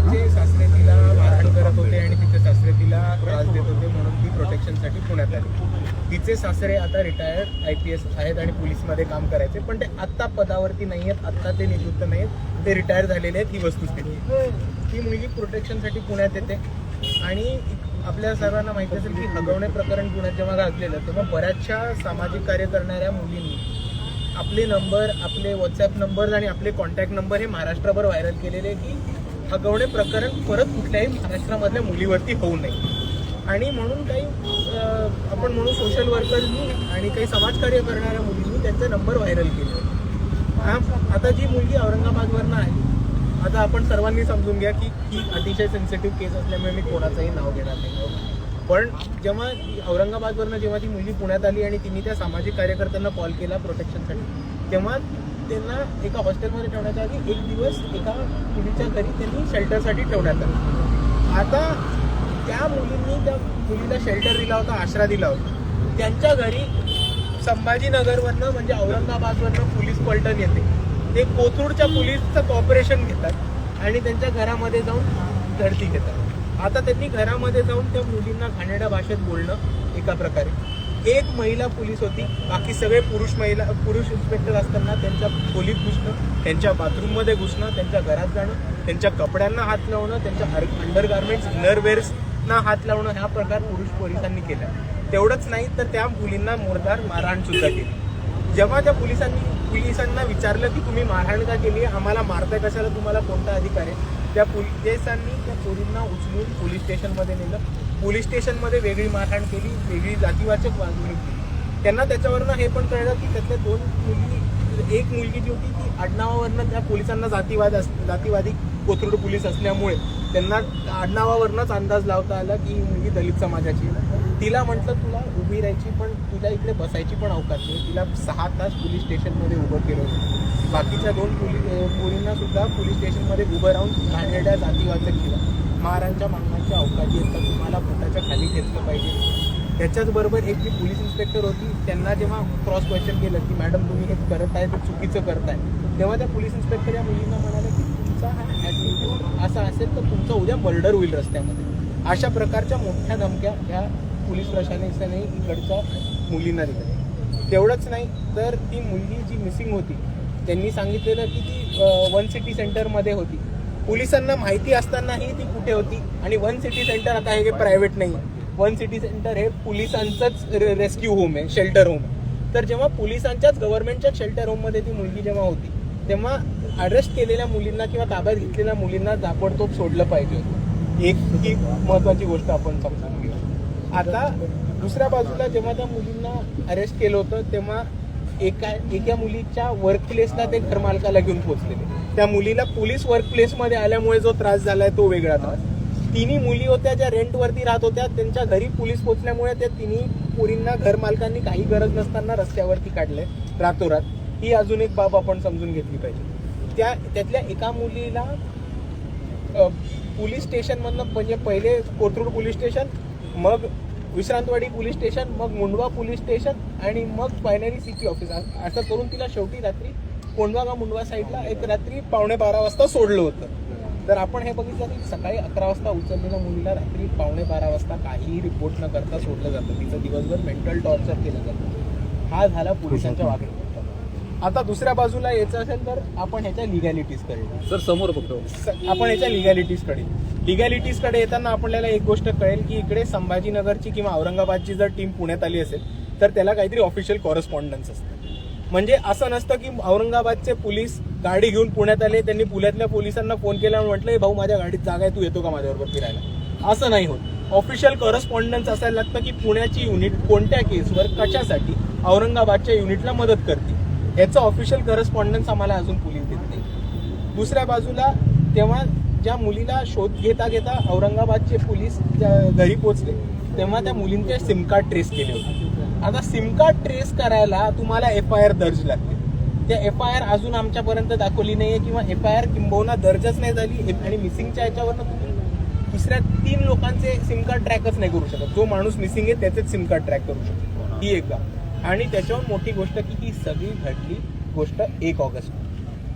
तिचे सासरे तिला मारहाण करत होते आणि तिचे सासरे तिला त्रास देत होते म्हणून ती प्रोटेक्शनसाठी पुण्यात आली. तिचे सासरे आता रिटायर्ड आय पी एस आहेत आणि पोलीसमध्ये काम करायचे पण ते आत्ता पदावरती नाही आहेत आत्ता ते निवृत्त नाही आहेत. ते रिटायर झालेले आहेत ही वस्तुस्थिती. ती मुलगी प्रोटेक्शनसाठी पुण्यात येते. आणि आपल्या सर्वांना माहिती असेल की हगवणे प्रकरण पुण्यात जेव्हा गाजलेलं तेव्हा बऱ्याचशा सामाजिक कार्य करणाऱ्या मुलींनी आपले नंबर आपले व्हॉट्सॲप नंबर आणि आपले कॉन्टॅक्ट नंबर हे महाराष्ट्रभर व्हायरल केलेले की हगवणे प्रकरण परत कुठल्याही महाराष्ट्रामधल्या मुलीवरती होऊ नये. आणि म्हणून काही आपण म्हणू सोशल वर्करनी आणि काही समाजकार्य करणाऱ्या मुलींनी त्यांचे नंबर व्हायरल केले आता जी मुलगी औरंगाबादवरनं आहे आता आपण सर्वांनी समजून घ्या की ही अतिशय सेन्सिटिव्ह केस असल्यामुळे मी कोणाचंही नाव घेणार नाही. पण जेव्हा औरंगाबादवरनं जेव्हा ती मुलगी पुण्यात आली आणि तिने त्या सामाजिक कार्यकर्त्यांना कॉल केला प्रोटेक्शनसाठी तेव्हा त्यांना एका हॉस्टेलमध्ये ठेवण्याच्या आधी एक दिवस एका मुलीच्या घरी त्यांनी शेल्टरसाठी ठेवण्यात आलं. आता त्या मुलींनी त्या मुलीला शेल्टर दिला होता आसरा दिला होता. त्यांच्या घरी संभाजीनगरवरनं म्हणजे औरंगाबादवरनं पोलीस पलटण येते. ते कोथरूडच्या पोलीसचं कॉपरेशन घेतात आणि त्यांच्या घरामध्ये जाऊन धडती घेतात. आता त्यांनी घरामध्ये जाऊन त्या मुलींना घाणेड्या भाषेत बोलणं एका प्रकारे. एक महिला पोलीस होती बाकी सगळे पुरुष महिला पुरुष इन्स्पेक्टर असताना त्यांच्या खोलीत घुसणं त्यांच्या बाथरूममध्ये घुसणं त्यांच्या घरात जाणं त्यांच्या कपड्यांना हात लावणं त्यांच्या अंडर गार्मेंट्स इनरवेअर्सना हात लावणं हा प्रकार पुरुष पोलिसांनी केला. तेवढंच नाही तर त्या मुलींना मोरदार मारहाण सुद्धा केली. जेव्हा त्या पोलिसांनी पोलिसांना विचारलं की तुम्ही मारहाण का केली? आम्हाला मारताय कशाला? तुम्हाला कोणता अधिकार आहे? त्या पोलिसांनी त्या पोलींना उचलून पोलीस स्टेशनमध्ये नेलं. पोलीस स्टेशनमध्ये वेगळी मारहाण केली वेगळी जातीवाचक वागणूक केली. त्यांना त्याच्यावरनं हे पण कळलं की त्यातल्या दोन मुलगी एक मुलगी जी होती ती आडनावावरनं त्या पोलिसांना जातीवाद अस जातीवादी कोथरूड पोलीस असल्यामुळे त्यांना आडनावावरनंच अंदाज लावता आला की ही मुलगी दलित समाजाची तिला म्हटलं तुला उभी राहायची पण तुला इकडे बसायची पण अवकाश नाही. तिला सहा तास पोलीस स्टेशनमध्ये उभं केलं होतं. बाकीच्या दोन पोलीस पोरींना सुद्धा पोलीस स्टेशनमध्ये उभं राहून घाणेरड्या जातीवाचक केलं महाराजांच्या मागण्याच्या अवकाशी येतात तुम्हाला पोटाच्या खाली घेतलं पाहिजे. त्याच्याचबरोबर एक जी पोलीस इन्स्पेक्टर होती त्यांना जेव्हा क्रॉस क्वेश्चन केलं की मॅडम तुम्ही हे करत आहे ते चुकीचं करताय. तेव्हा त्या पोलीस इन्स्पेक्टर या मुलींना म्हणाल्या की तुमचा हा असा असेल तर तुमचं उद्या मर्डर होईल रस्त्यामध्ये. अशा प्रकारच्या मोठ्या धमक्या ह्या पोलीस प्रशासनाने इकडच्या मुलींना दिल्या. तेवढंच नाही तर ती मुलगी जी मिसिंग होती त्यांनी सांगितलेलं की ती वन सिटी सेंटरमध्ये होती. पोलिसांना माहिती असतानाही ती कुठे होती? आणि वन सिटी सेंटर आता हे प्रायव्हेट नाही. वन सिटी सेंटर हे पोलिसांचंच रेस्क्यू होम आहे शेल्टर होम आहे. तर जेव्हा पोलिसांच्याच गव्हर्नमेंटच्या शेल्टर होममध्ये ती मुलगी जेव्हा होती तेव्हा अरेस्ट केलेल्या मुलींना किंवा ताब्यात घेतलेल्या मुलींना ताबडतोब सोडलं पाहिजे एक ही महत्वाची गोष्ट आपण समजून घेऊ आता दुसऱ्या बाजूला जेव्हा त्या मुलींना अरेस्ट केलं होतं तेव्हा एका एका मुलीच्या वर्क प्लेसला ते घरमालकाला घेऊन पोहोचलेले. त्या मुलीला पोलीस वर्क प्लेसमध्ये आल्यामुळे जो त्रास झालाय तो वेगळा त्रास. तिन्ही मुली होत्या ज्या रेंटवरती राहत होत्या त्यांच्या घरी पोलीस पोहोचल्यामुळे त्या तिन्ही पोरींना घरमालकांनी काही गरज नसताना रस्त्यावरती काढले रातोरात. ही अजून एक बाब आपण समजून घेतली पाहिजे. त्या त्यातल्या एका मुलीला पोलीस स्टेशनमधनं म्हणजे पहिले कोथरूड पोलीस स्टेशन मग विश्रांतवाडी पोलीस स्टेशन मग मुंडवा पोलीस स्टेशन आणि मग फायनली सिटी ऑफिस. असं करून तिला शेवटी रात्री कोंडवा का मुंडवा साईडला एक रात्री पावणे बारा वाजता सोडलं होतं. तर आपण हे बघितलं की सकाळी अकरा वाजता उचललेल्या मुलीला रात्री पावणे बारा वाजता काहीही रिपोर्ट न करता सोडलं जातं. तिचं दिवसभर मेंटल टॉर्चर केलं जातं. हा झाला पोलिसांच्या वागणूक आता दुसऱ्या बाजूला यायचं असेल तर आपण ह्याच्या लिगॅलिटीजकडे सर समोर बघतो आपण याच्या लिगॅलिटीजकडे लिगॅलिटीजकडे येताना आपल्याला एक गोष्ट कळेल की इकडे संभाजीनगरची किंवा औरंगाबादची जर टीम पुण्यात आली असेल तर त्याला काहीतरी ऑफिशियल कॉरेस्पॉन्डन्स असतं. म्हणजे असं नसतं की औरंगाबादचे पोलीस गाडी घेऊन पुण्यात आले त्यांनी पुण्यातल्या पोलिसांना फोन केला आणि म्हटलं "ए भाऊ माझ्या गाडीत जागा आहे तू येतो का माझ्याबरोबर फिरायला? असं नाही होत. ऑफिशियल कॉरेस्पॉन्डन्स असायला लागतं की पुण्याची युनिट कोणत्या केसवर कशासाठी औरंगाबादच्या युनिटला मदत करते याचं ऑफिशियल करस्पॉन्डन्स आम्हाला अजून पोलीस देत नाही दुसऱ्या बाजूला तेव्हा ज्या मुलीला शोध घेता घेता औरंगाबादचे पोलीस घरी पोचले तेव्हा त्या मुलींचे सिम कार्ड ट्रेस केले होते. आता सिम कार्ड ट्रेस करायला तुम्हाला एफ आय आर दर्ज लागते. त्या एफ आय आर अजून आमच्यापर्यंत दाखवली नाही आहे किंवा एफ आय आर किंबहुना दर्जच नाही झाली आणि मिसिंगच्या याच्यावरनं तुम्ही दुसऱ्या तीन लोकांचे सिम कार्ड ट्रॅकच नाही करू शकत. जो माणूस मिसिंग आहे त्याचेच सिम कार्ड ट्रॅक करू शकतो. ही एक बाब. आणि त्याच्यावर मोठी गोष्ट की ही सगळी घडली गोष्ट एक ऑगस्ट.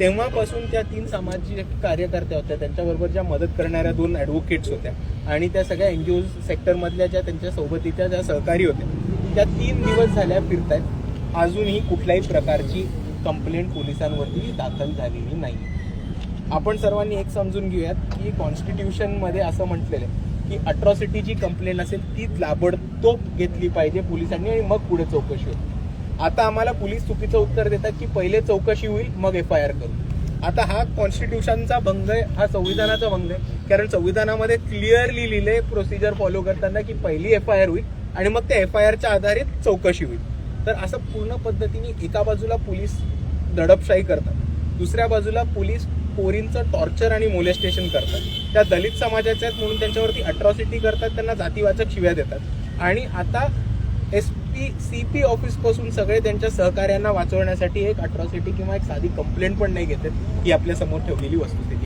तेव्हापासून त्या तीन सामाजिक कार्यकर्त्या होत्या त्यांच्याबरोबर ज्या मदत करणाऱ्या दोन ॲडव्होकेट्स होत्या आणि त्या सगळ्या एन जी ओ सेक्टरमधल्या ज्या त्यांच्या सोबतीच्या ज्या सहकारी होत्या त्या तीन दिवस झाल्या फिरतायत. अजूनही कुठल्याही प्रकारची कंप्लेंट पोलिसांवरती दाखल झालेली नाही. आपण सर्वांनी एक समजून घेऊयात की कॉन्स्टिट्यूशनमध्ये असं म्हटलेलं आहे की अट्रॉसिटीची कंप्लेंट असेल ती ताबडतोब घेतली पाहिजे पोलिसांनी आणि मग पुढे चौकशी होईल. आता आम्हाला पोलीस चुकीचं उत्तर देतात की पहिले चौकशी होईल मग एफ आय आर करू. आता हा कॉन्स्टिट्यूशनचा भंग आहे हा संविधानाचा भंग आहे. कारण संविधानामध्ये क्लिअरली लिहिले प्रोसिजर फॉलो करताना की पहिली एफ आय आर होईल आणि मग त्या एफ आय आरच्या आधारित चौकशी होईल. तर असं पूर्ण पद्धतीने एका बाजूला पोलीस दडपशाही करतात दुसऱ्या बाजूला पोलीस पोरींचं टॉर्चर आणि मोलेस्टेशन करतात. त्या दलित समाजाच्या आहेत म्हणून त्यांच्यावरती अट्रॉसिटी करतात त्यांना जातीवाचक शिव्या देतात. आणि आता एस पी सी पी ऑफिसपासून सगळे त्यांच्या सहकार्यांना वाचवण्यासाठी एक अट्रॉसिटी किंवा एक साधी कंप्लेंट पण नाही घेतात ही आपल्यासमोर ठेवलेली वस्तुस्थिती.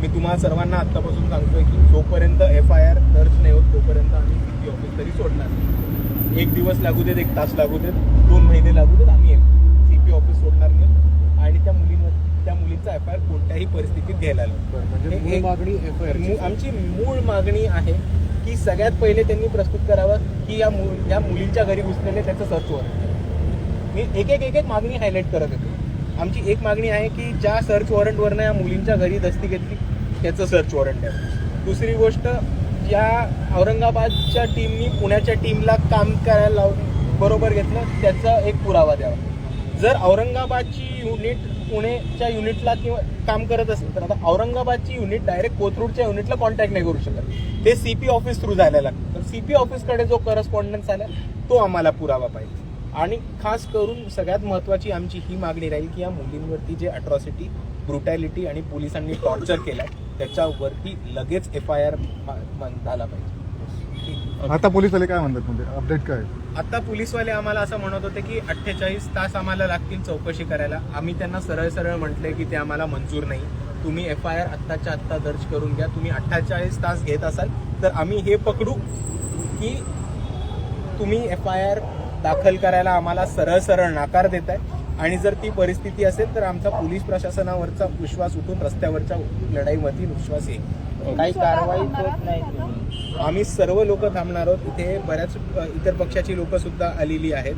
मी तुम्हाला सर्वांना आत्तापासून सांगतोय की जोपर्यंत एफ आय आर दर्ज नाही होत तोपर्यंत आम्ही सी पी ऑफिस तरी सोडणार नाही. एक दिवस लागू देत एक तास लागू देत दोन महिने लागू देत आम्ही सी पी ऑफिस सोडणार नाही. आणि त्या मुलींवर त्या मुलीचा एफ आय आर कोणत्याही परिस्थितीत घ्यायला म्हणजे मागणी एफ आय मू- आमची मूळ मागणी आहे की सगळ्यात पहिले त्यांनी प्रस्तुत करावं की या मु- या मुलींच्या घरी घुसलेले त्याचं सर्च वॉरंट. मी एक एक एक एक मागणी हायलाईट करत होतो आमची एक मागणी आहे की ज्या सर्च वॉरंटवरनं या मुलींच्या घरी दस्ती घेतली त्याचं सर्च वॉरंट आहे दुसरी गोष्ट ज्या औरंगाबादच्या टीमनी पुण्याच्या टीमला काम करायला लावून बरोबर घेतलं त्याचा एक पुरावा द्यावा. जर औरंगाबादची युनिट पुणेच्या युनिटला किंवा काम करत असेल तर आता औरंगाबादची युनिट डायरेक्ट कोथरूडच्या युनिटला कॉन्टॅक्ट नाही करू शकत. ते सीपी ऑफिस थ्रू जायला लागतं. तर सीपी ऑफिसकडे जो करस्पॉन्डन्स आला तो आम्हाला पुरावा पाहिजे. आणि खास करून सगळ्यात महत्त्वाची आमची ही मागणी राहील की या मुलींवरती जे अट्रॉसिटी ब्रुटॅलिटी आणि पोलिसांनी टॉर्चर केलं त्याच्यावरती लगेच एफ आय आर झाला पाहिजे. आता पोलीस आले काय म्हणतात म्हणजे? अपडेट काय? आता पोलीसवाले आम्हाला असं म्हणत होते की अठ्ठेचाळीस तास आम्हाला लागतील चौकशी करायला. आम्ही त्यांना सरळ सरळ म्हटले की ते आम्हाला मंजूर नाही. तुम्ही एफ आय आर आत्ताच्या आत्ता दर्ज करून घ्या. तुम्ही अठ्ठेचाळीस तास घेत असाल तर आम्ही हे पकडू की तुम्ही एफ आय आर दाखल करायला आम्हाला सरळ सरळ नाकार देताय. आणि जर ती परिस्थिती असेल तर आमचा पोलीस प्रशासनावरचा विश्वास उठून रस्त्यावरच्या लढाईमध्ये विश्वास येईल. काही कारवाई होत नाही. आम्ही सर्व लोक थांबणार आहोत. इथे बऱ्याच इतर पक्षाची लोक सुद्धा आलेली आहेत.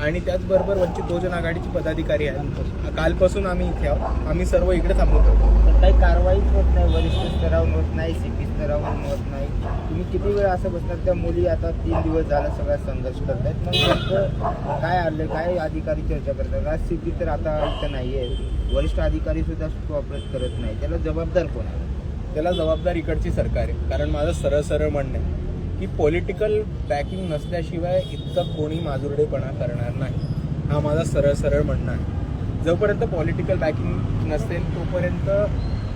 आणि त्याचबरोबर वंचित बहुजन आघाडीचे पदाधिकारी आहेत. कालपासून आम्ही इथे आहोत. आम्ही सर्व इकडे आहोत पण काही कारवाईच होत नाही. वरिष्ठ स्तरावरून होत नाही. सीपी स्तरावरून होत नाही. तुम्ही किती वेळ असं बसणार त्या मुली आता तीन दिवस झाला सगळा संघर्ष करतायत. मग काय आलं? काय अधिकारी चर्चा करतात? आज सीपी तर आता इथं नाही आहे वरिष्ठ अधिकारी सुद्धा कॉपरेट करत नाही. त्याला जबाबदार कोण आहे? त्याला जबाबदार इकडची सरकार आहे. कारण माझं सरळ सरळ म्हणणं आहे की पॉलिटिकल बॅकिंग नसल्याशिवाय इतकं कोणी माजुरडेपणा करणार नाही. हा माझा सरळ सरळ म्हणणं आहे. जोपर्यंत पॉलिटिकल बॅकिंग नसेल तोपर्यंत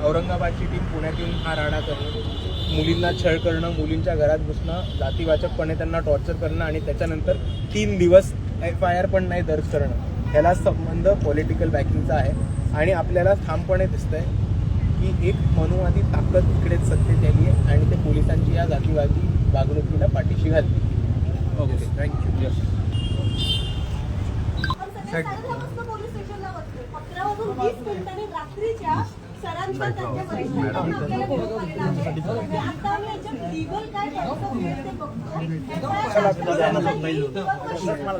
औरंगाबादची टीम पुण्यात येऊन हा राडा करणं मुलींना छळ करणं मुलींच्या घरात घुसणं जातीवाचकपणे त्यांना टॉर्चर करणं आणि त्याच्यानंतर तीन दिवस एफ आय आर पण नाही दर्ज करणं ह्याला संबंध पॉलिटिकल बॅकिंगचा आहे. आणि आपल्याला ठामपणे दिसतंय की एक मनुवादी ताकद इकडेच सत्तेत आली आहे आणि ते पोलिसांची या जातीवादी वागणुकीला पाठीशी घालते ओके थँक्यू हे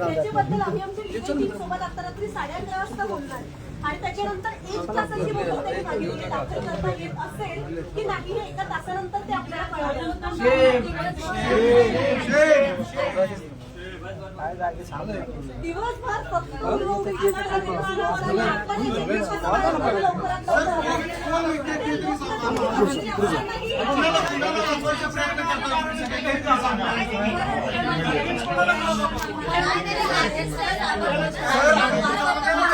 त्याच्याबद्दल आम्ही आमच्यासोबत आता रात्री साडे अकरा वाजता बोलणार आणि त्याच्यानंतर एक तासाची बंद त्यांनी दाखल करता येत असेल की नाही हे एका तासानंतर ते आपल्याला दिवसभर फक्त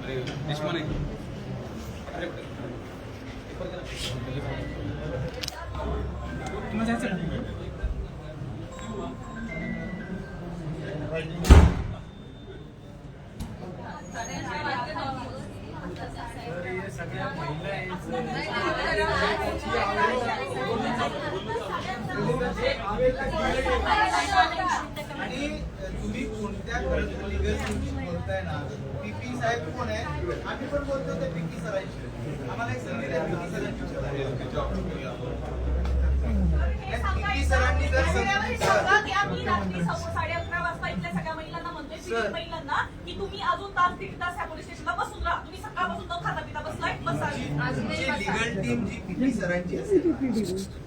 మరి నిష్మని आणि तुम्ही कोणत्या लिगल बोलताय ना? पीपी साहेब कोण आहे? आम्ही पण बोलतो ते पीपी सरांशी. आम्हाला एक संधी द्या पीपी सरांची सरांनी जर वेळेवर संधी सांगा की आम्ही रात्री सव्वा साडे अकरा वाजता इथल्या सगळ्या महिलांना म्हणतोय पीडित महिलांना की तुम्ही अजून तास दीड तास ह्या पोलीस स्टेशनला बसून राहा. तुम्ही सकाळपासून न खाता पिता बसलाय बसा तुमची लिगल टीम जी पीपी सरांची असेल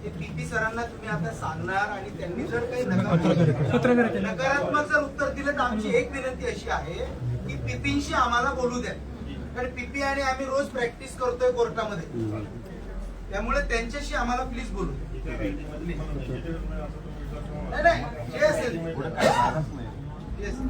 ते पीपी सरांना तुम्ही आता सांगणार आणि त्यांनी जर काही नकार- नकारात्मक जर उत्तर दिलं तर आमची एक विनंती अशी आहे की पीपींशी आम्हाला बोलू द्या. कारण पीपी आणि आम्ही रोज प्रॅक्टिस करतोय कोर्टामध्ये. त्यामुळे त्यांच्याशी आम्हाला प्लीज बोलू द्या. नाही नाही जे असेल. जे असेल.